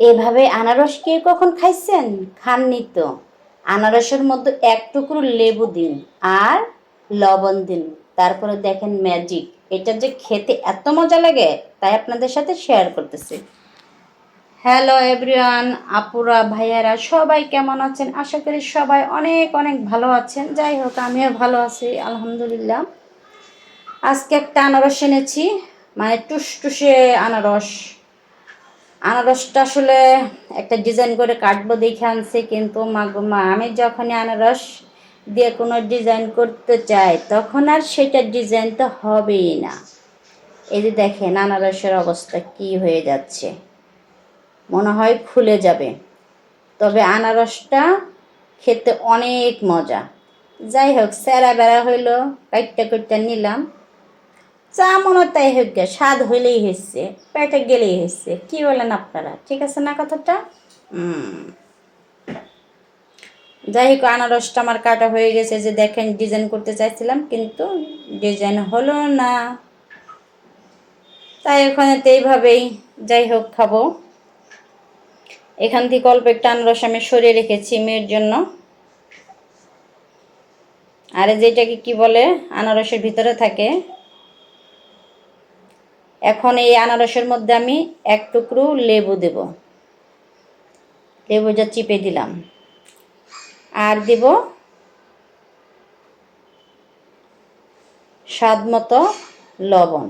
এভাবে আনারস কে কখন খাইছেন? খাননি তো। আনারসের মধ্যে এক টুকরো লেবু দিন আর লবণ দিন। তারপরে দেখেন ম্যাজিক এটা যে খেতে এত মজা লাগে, তাই আপনাদের সাথে শেয়ার করতেছি। হ্যালো এভরিওয়ান আপুরা, ভাইয়ারা, সবাই কেমন আছেন? আশা করি সবাই অনেক অনেক ভালো আছেন। যাই হোক, আমিও ভালো আছি, আলহামদুলিল্লাহ। আজকে একটা আনারস এনেছি মানে টুসটুসে আনারস। আনারসটা আসলে একটা ডিজাইন করে কাটবো দেখে আনছি, কিন্তু মা মা, আমি যখনই আনারস দিয়ে কোনো ডিজাইন করতে চাই, তখন আর সেটা ডিজাইন তো হবেই না। এই যে দেখেন আনারসের অবস্থা কি হয়ে যাচ্ছে। মনে হয় খুলে যাবে। তবে আনারসটা খেতে অনেক মজা। যাই হোক স্যারা বেড়া হইল, কাইটটা কুইটটা নিলাম। চা মনে তাই হোক গে, স্বাদ হইলেই হয়েছে পেটে গেলেই হয়েছে কি বলেন আপনারা ঠিক আছে না কথাটা? যাই হোক আনারসটা আমার কাটা হয়ে গেছে যে দেখেন ডিজাইন করতে চাইছিলাম কিন্তু ডিজাইন হলো না। তাই ওখানে তো এইভাবেই যাই হোক খাব। এখান থেকে অল্প একটা আনারস আমি সরিয়ে রেখেছি মেয়ের জন্য। আর যেটাকে কি বলে আনারসের ভিতরে থাকে এখন এই আনারসের মধ্যে আমি এক টুকরো লেবু দেব। লেবুটা চিপে দিলাম। আর দেব স্বাদ মতো লবণ।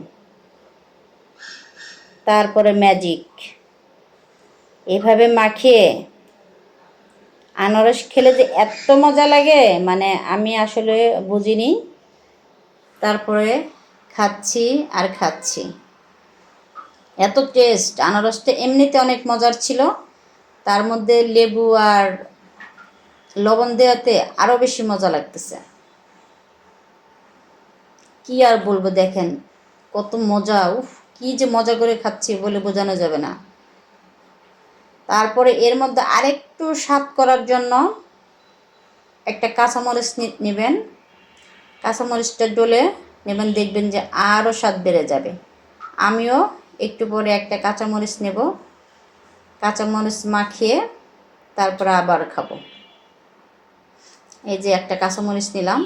তারপরে ম্যাজিক। এভাবে মাখিয়ে আনারস খেলে যে এত মজা লাগে মানে আমি আসলে বুঝিনি। তারপরে খাচ্ছি আর খাচ্ছি। এত টেস্ট আনারসটা এমনিতে অনেক মজার ছিল। তার মধ্যে লেবু আর লবণ দেওয়াতে আরও বেশি মজা লাগতেছে। কি আর বলব দেখেন, কত মজা, উফ, কি যে মজা করে খাচ্ছি বলে বোঝানো যাবে না। তারপরে এর মধ্যে আরেকটু স্বাদ করার জন্য একটা কাঁচামরিচ নেবেন। কাঁচামরিচটা ডলে নেবেন, দেখবেন যে আরও স্বাদ বেড়ে যাবে। আমিও একটু পরে একটা কাঁচামরিচ নেব। কাঁচামরিচ মাখিয়ে তারপরে আবার খাব। এই যে একটা কাঁচামরিচ নিলাম,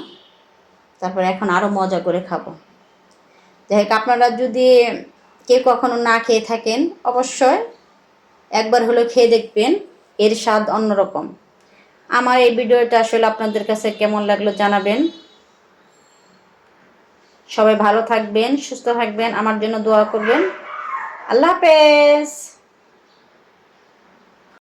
তারপরে এখন আরও মজা করে খাব। যাই হোক, আপনারা যদি কেউ কখনো না খেয়ে থাকেন, অবশ্যই একবার হলেও খেয়ে দেখবেন, এর স্বাদ অন্যরকম। আমার এই ভিডিওটা আসলে আপনাদের কাছে কেমন লাগল জানাবেন। সবাই ভালো থাকবেন, সুস্থ থাকবেন, আমার জন্য দোয়া করবেন। আল্লাহ হাফেজ।